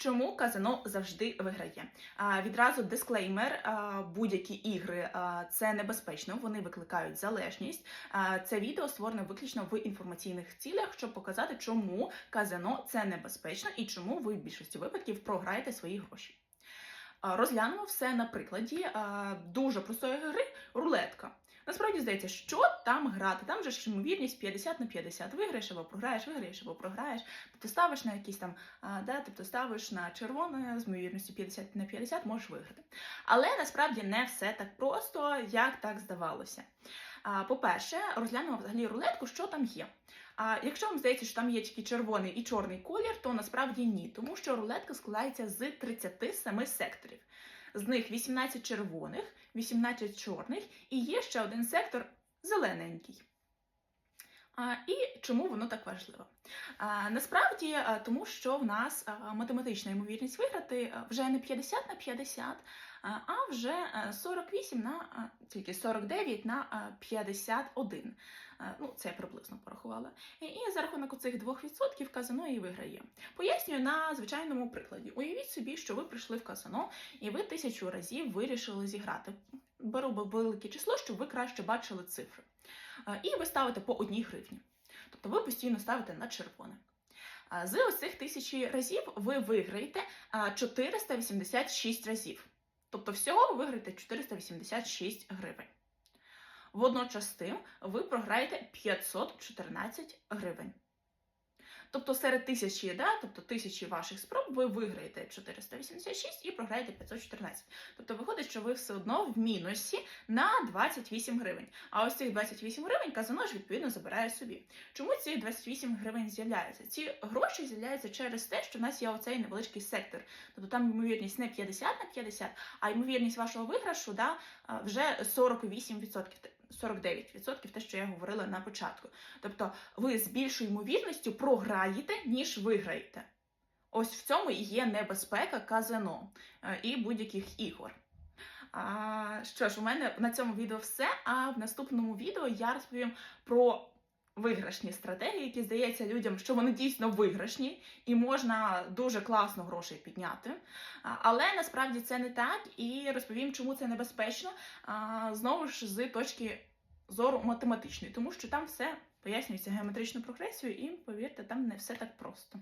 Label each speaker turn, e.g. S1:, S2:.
S1: Чому казино завжди виграє? А, відразу дисклеймер: будь-які ігри це небезпечно, вони викликають залежність. Це відео створене виключно в інформаційних цілях, щоб показати, чому казино це небезпечно і чому ви в більшості випадків програєте свої гроші. Розглянемо все на прикладі дуже простої гри рулетка. Насправді здається, що там грати? Там же ж ймовірність 50 на 50. Виграєш або програєш, виграєш або програєш. Тобто ставиш на якісь там, да, тобто ставиш на червоне з ймовірністю 50 на 50 можеш виграти. Але насправді не все так просто, як так здавалося. По-перше, розглянемо взагалі рулетку, що там є. А якщо вам здається, що там є тільки червоний і чорний колір, то насправді ні, тому що рулетка складається з 37 секторів. З них 18 червоних, 18 чорних, і є ще один сектор зелененький. І чому воно так важливо? Насправді, тому що в нас математична ймовірність виграти вже не 50 на 50, а, вже 48 на тільки 49 на 51. Ну, це я приблизно порахувала. І, за рахунок цих 2% казино і виграє. Пояснюю на звичайному прикладі. Уявіть собі, що ви прийшли в казино і ви тисячу разів вирішили зіграти. Беру велике число, щоб ви краще бачили цифри. Е, І ви ставите по одній гривні. Тобто ви постійно ставите на червоне. З ось цих тисячі разів ви виграєте 486 разів. Тобто всього ви виграєте 486 гривень. Водночас з тим ви програєте 514 гривень. Тобто серед тисячі, да, тобто тисячі ваших спроб ви виграєте 486 і програєте 514. Тобто виходить, що ви все одно в мінусі на 28 гривень. А ось цих 28 гривень казино ж відповідно забирає собі. Чому ці 28 гривень з'являються? Ці гроші з'являються через те, що в нас є оцей невеличкий сектор. Тобто там ймовірність не 50 на 50, а ймовірність вашого виграшу да, вже 48%. 49% те, що я говорила на початку. Тобто ви з більшою ймовірністю програєте, ніж виграєте. Ось в цьому і є небезпека казино е, і будь-яких ігор. А, що ж, у мене на цьому відео все. А в наступному відео я розповім про виграшні стратегії, які здається людям, що вони дійсно виграшні, і можна дуже класно грошей підняти. Але насправді це не так, і розповім, чому це небезпечно. Знову ж з точки зору математичної, тому що там все пояснюється геометричною прогресією, і повірте, там не все так просто.